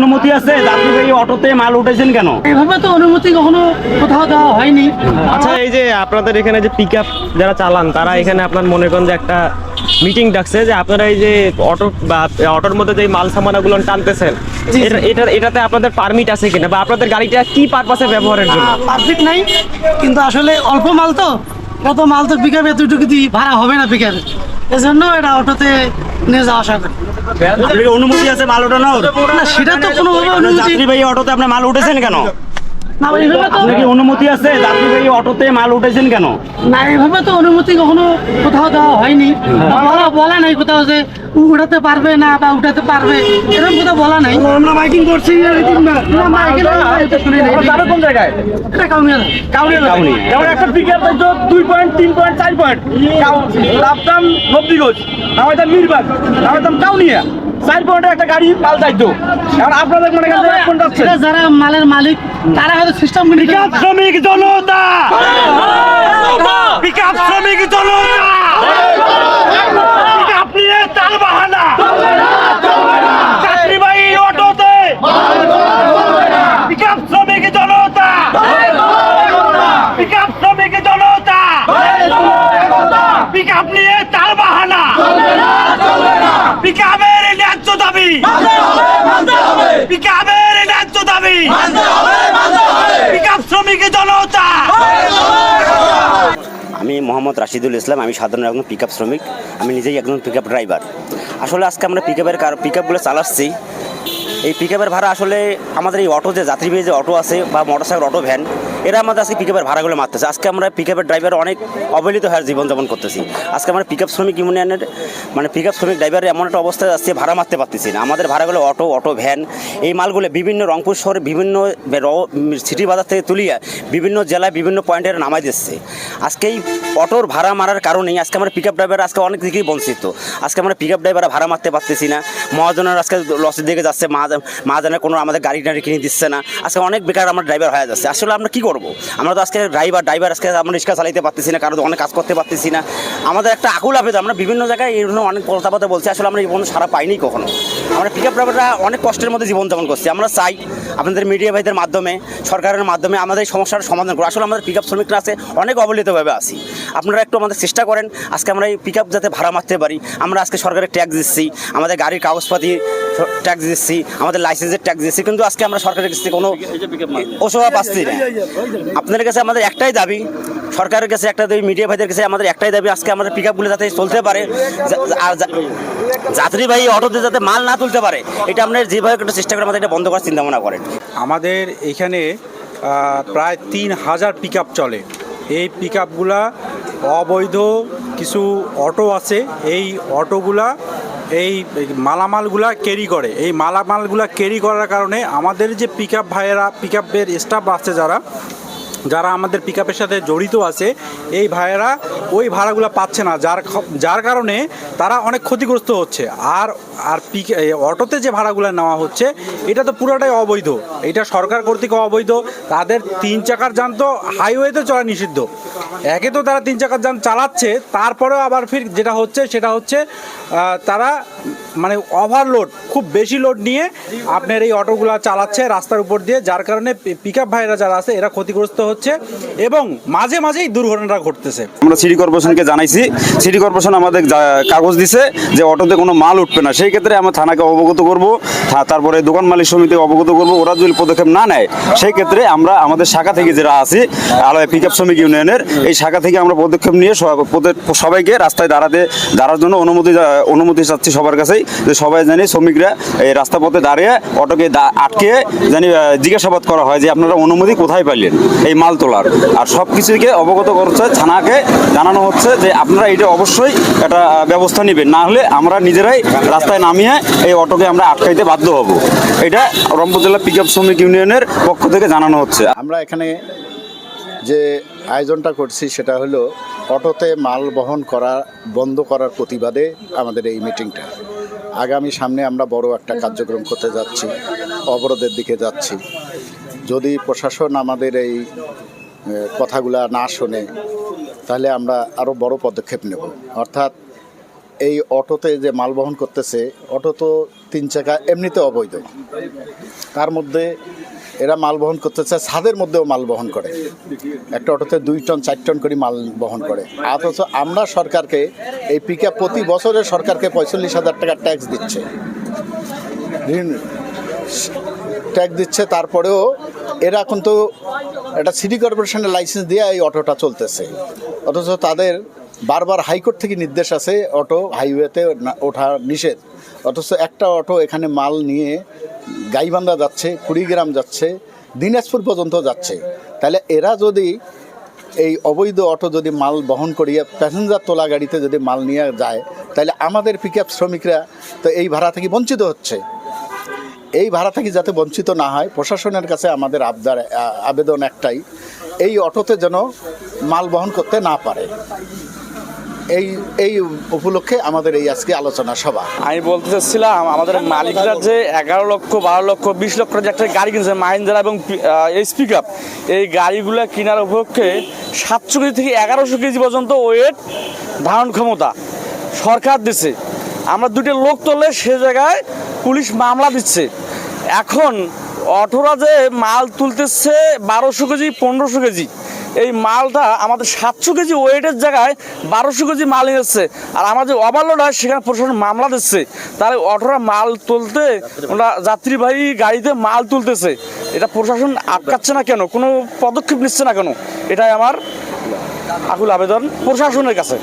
অনুমতি আছে? যাত্রীবাহী অটোতে মাল উঠেছেন কেন? এভাবে তো অনুমতি কখনো কোথাও দেওয়া হয়নি। আচ্ছা এই যে আপনাদের এখানে যে পিক আপ যারা চালান তারা এখানে আপনার মনে করেন যে একটা মিটিং ডাকছে যে আপনারা এই যে অটো বা অটোর মধ্যে যে মাল সামানাগুলো টানতেছেন এটা- এটাতে আপনাদের পারমিট আছে কিনা বা আপনাদের গাড়িটা কি পারপাসে ব্যবহারের জন্য? পারফেক্ট নাই কিন্তু আসলে অল্প মাল তো। কত মাল তো পিক আপে এতটুকু ভাড়া হবে না পিক আপে এজন্য এটা অটোতে নিয়ে যাওয়া আসা করে। অনুমতি আছে মাল ওঠানোর? না সেটা তো কোনোভাবে আপনার অনুমতি। যাত্রীবাহী অটোতে আপনি মাল উঠেছেন কেন? আপনার কি অনুমতি আছে? যাত্রীবাহী অটোতে মাল উঠেছেন কেন? না এভাবে তো অনুমতি কখনো কোথাও দেওয়া হয়নি। বলা বলা নাই কোথাও যে উঠাতে পারবে না বা উঠাতে পারবে এরকম কোথাও বলা নাই। আমরা মাইকিং করছি না মাইকিং শুনি নাই। কোন জায়গায়? এটা কাউনিয়া না কাউনি যেমন একটা পিকআপ তো দুই পয়েন্ট তিন পয়েন্ট চার পয়েন্ট। রাবদাম নব্বিগঞ্জ আমাদের মিরবাগ আমাদের কাউনিয়া। চার পয়েন্টের একটা গাড়ি পাল্টাইতো আর আপনাদের মনে করেন এক পয়েন্ট যাচ্ছে যারা মালের মালিক তারা হয়তো সিস্টেম শ্রমিক জনতা বিকাশ শ্রমিক জনতা পিকআপ নিয়ে তাল বাহানা যাত্রীবাহী অটোতে পিকআপ শ্রমিক জনতা পিকআপ শ্রমিক জনতা পিকআপ নিয়ে তাল বাহানা পিকআপের ন্যায্য দাবি পিকআপের ন্যায্য দাবি পিকআপ শ্রমিক জনতা আমি মোহাম্মদ রাশিদুল ইসলাম, আমি সাধারণ একজন পিক শ্রমিক, আমি নিজেই একজন পিক ড্রাইভার আসলে আজকে আমরা পিক আপের পিক আপগুলো চালাচ্ছি। এই পিক ভাড়া আসলে আমাদের এই অটো যে যাত্রীবাহী যে অটো আছে বা মোটরসাইকেল অটো ভ্যান এরা আমাদের আজকে পিক আপের ভাড়াগুলো মারতেছে। আজকে আমরা পিক আপের ড্রাইভার অনেক অবহেলিত হয়ে জীবনযাপন করতেছি। আজকে আমরা পিক আপ শ্রমিক ইউনিয়নের মানে পিক আপ শ্রমিক ড্রাইভারের এমন একটা অবস্থায় যাচ্ছে ভাড়া মারতে পারতেছি না। আমাদের ভাড়াগুলো অটো অটো ভ্যান এই মালগুলো বিভিন্ন রংপুর শহরে বিভিন্ন সিটি বাজার থেকে তুলিয়া বিভিন্ন জেলায় বিভিন্ন পয়েন্টে নামাই দিচ্ছে। আজকে এই অটোর ভাড়া মারার কারণেই আজকে আমরা পিক আপ ড্রাইভার আজকে অনেক দিকেই বঞ্চিত। আজকে আমরা পিক আপ ড্রাইভার ভাড়া মারতে পারতেছি না। মহাজনের আজকে লসের দিকে যাচ্ছে মহাজন মহাজনের কোনো আমাদের গাড়ি টাড়ি কিনে দিচ্ছে না। আজকে অনেক বেকার আমার ড্রাইভার হয়ে যাচ্ছে। আসলে আমরা কী করব? আমরা তো আজকে ড্রাইভার ড্রাইভার আজকে আমরা রিক্সা চালাইতে পারতেছি না কারণ অনেক কাজ করতে পারতেছি না। আমাদের একটা আকুল আবেদন আমরা বিভিন্ন জায়গায় এই অনেক কথাবার্তা বলছি, আসলে আমরা এই পর্যন্ত সারা পাইনি কখনো। আমরা পিক আপ ড্রাইভাররা অনেক কষ্টের মধ্যে জীবনযাপন করছি। আমরা চাই আপনাদের মিডিয়া ভাইদের মাধ্যমে, সরকারের মাধ্যমে আমাদের সমস্যার সমাধান করুন আসলে আমাদের পিক আপ শ্রমিকরা আছে, অনেক অবলিতভাবে আছি। আপনারা একটু আমাদের চেষ্টা করেন, আজকে আমরা এই পিক আপ যাতে ভাড়া মারতে পারি। আমরা আজকে সরকারের ট্যাক্স দিচ্ছি, আমাদের গাড়ির কাগজপাতি ট্যাক্স দিচ্ছি আমাদের লাইসেন্সের ট্যাক্স দিচ্ছি কিন্তু আজকে আমরা সরকারের কাছ থেকে কোনো ওসব পাচ্ছি না। আপনাদের কাছে আমাদের একটাই দাবি সরকারের কাছে একটা দাবি মিডিয়া ভাইদের কাছে আমাদের একটাই দাবি আজকে আমাদের পিক আপগুলো যাতে চলতে পারে যাত্রীবাহী অটোতে যাতে মাল না তুলতে পারে এটা আপনার যেভাবে একটু চেষ্টা করে আমাদের এটা বন্ধ করার চিন্তা ভাবনা করেন। আমাদের এখানে প্রায় তিন হাজার পিক চলে। এই পিক অবৈধ কিছু অটো আছে এই অটোগুলা এই মালামালগুলা ক্যারি করে। এই মালামালগুলা ক্যারি করার কারণে আমাদের যে পিক আপ ভাইয়েরা পিক আপের স্টাফ আছে যারা যারা আমাদের পিক সাথে জড়িত আছে, এই ভাইয়েরা ওই ভাড়াগুলো পাচ্ছে না। যার যার কারণে তারা অনেক ক্ষতিগ্রস্ত হচ্ছে। আর আর পিক অটোতে যে ভাড়াগুলো নেওয়া হচ্ছে, এটা তো পুরোটাই অবৈধ। এটা সরকার কর্তৃক অবৈধ। তাদের তিন চাকার যান তো হাইওয়েতে চলা নিষিদ্ধ। একে তো তারা তিন চাকার যান চালাচ্ছে, তারপরেও আবার ফির যেটা হচ্ছে, সেটা হচ্ছে তারা মানে ওভারলোড খুব বেশি লোড নিয়ে আপনার এই অটোগুলো চালাচ্ছে রাস্তার উপর দিয়ে, যার কারণে পিক আপ ভাইরা যারা আছে, এরা ক্ষতিগ্রস্ত হচ্ছে এবং মাঝে মাঝেই দুর্ঘটনা ঘটতেছে। আমরা সিটি কর্পোরেশনকে জানাইছি। সিটি কর্পোরেশন আমাদের কাগজ দিছে যে অটোতে কোনো মাল উঠবে না। সেই ক্ষেত্রে আমরা থানাকে অবগত করব তারপরে দোকান মালিক সমিতিকে অবগত করব, ওরা যদি পদক্ষেপ না নেয়, সেই ক্ষেত্রে আমরা আমাদের শাখা থেকে যারা আছি পিক আপ শ্রমিক ইউনিয়নের, এই শাখা থেকে আমরা পদক্ষেপ নিয়ে সব- সবাইকে রাস্তায় দাঁড়াতে, দাঁড়ার জন্য অনুমতি অনুমতি চাচ্ছি সবার কাছেই যে সবাই জানি শ্রমিকরা এই রাস্তা পথে দাঁড়িয়ে অটোকে আটকে জানি জিজ্ঞাসাবাদ করা হয় যে আপনারা অনুমতি কোথায় পাইলেন এই মাল তোলার। আর সব কিছুকে অবগত করছে থানাকে জানানো হচ্ছে যে আপনারা এটা অবশ্যই একটা ব্যবস্থা নেবেন। না হলে আমরা নিজেরাই রাস্তায় নামিয়ে এই অটোকে আমরা আটকাইতে বাধ্য হব। এটা রংপুর জেলা পিক আপ শ্রমিক ইউনিয়নের পক্ষ থেকে জানানো হচ্ছে। আমরা এখানে যে আয়োজনটা করছি সেটা হলো অটোতে মাল বহন করা, বন্ধ করার প্রতিবাদে আমাদের এই মিটিংটা আগামী সামনে আমরা বড় একটা কার্যক্রম করতে যাচ্ছি, অবরোধের দিকে যাচ্ছি। যদি প্রশাসন আমাদের এই কথাগুলা না শোনে, তাহলে আমরা আরও বড় পদক্ষেপ নেব। অর্থাৎ এই অটোতে যে মাল বহন করতেছে, অটো তো তিন চাকা এমনিতে অবৈধ। তার মধ্যে এরা মাল বহন করতেছে, ছাদের মধ্যেও মাল বহন করে। একটা অটোতে দুই টন, চার টন করে মাল বহন করে। অথচ আমরা সরকারকে এই পিক প্রতি বছরে সরকারকে পঁয়তাল্লিশ হাজার টাকা ট্যাক্স দিচ্ছে। ট্যাক্স দিচ্ছে, তারপরেও এরা কিন্তু একটা সিটি কর্পোরেশনের লাইসেন্স দিয়ে এই অটোটা চলতেছে। অথচ তাদের বারবার হাইকোর্ট থেকে নির্দেশ আছে, অটো হাইওয়েতে ওঠা নিষেধ। অথচ একটা অটো এখানে মাল নিয়ে গাইবান্ধা যাচ্ছে, কুড়িগ্রাম যাচ্ছে, দিনাজপুর পর্যন্ত যাচ্ছে। তাহলে এরা যদি এই অবৈধ অটো যদি মাল বহন করিয়া প্যাসেঞ্জার তোলা গাড়িতে যদি মাল নিয়ে যায় তাহলে আমাদের পিক শ্রমিকরা তো এই ভাড়া থেকে বঞ্চিত হচ্ছে। এই ভাড়া থেকে যাতে বঞ্চিত না হয়, প্রশাসনের কাছে আমাদের আবদার আবেদন একটাই, এই অটোতে যেন মাল বহন করতে না পারে। এই এই উপলক্ষে আমাদের এই আজকে আলোচনা সভা। আমি বলতে চাচ্ছিলাম, আমাদের মালিকরা যে এগারো লক্ষ, বারো লক্ষ, বিশ লক্ষ যে একটা গাড়ি কিনছে, মাহিন্দ্রা এবং এইচ আপ এই গাড়িগুলো কেনার উপলক্ষে সাতশো কেজি থেকে এগারোশো কেজি পর্যন্ত ওয়েট ধারণ ক্ষমতা সরকার দিচ্ছে আমরা দুটো লোক তুললে সে জায়গায় পুলিশ মামলা দিচ্ছে। এখন অটোরা যে মাল তুলতেছে বারোশো কেজি, পনেরোশো কেজি এই মালটা আমাদের সাতশো কেজি ওয়েটের জায়গায় বারোশো কেজি মাল এসেছে। আর আমাদের ওভারলোড হয় সেখানে প্রশাসন মামলা দিচ্ছে। তাহলে অটোরা মাল তুলতে, ওরা যাত্রীবাহী গাড়িতে মাল তুলতেছে। এটা প্রশাসন আটকাচ্ছে না কেন? কোনো পদক্ষেপ নিচ্ছে না কেন? এটাই আমার আকুল আবেদন প্রশাসনের কাছে।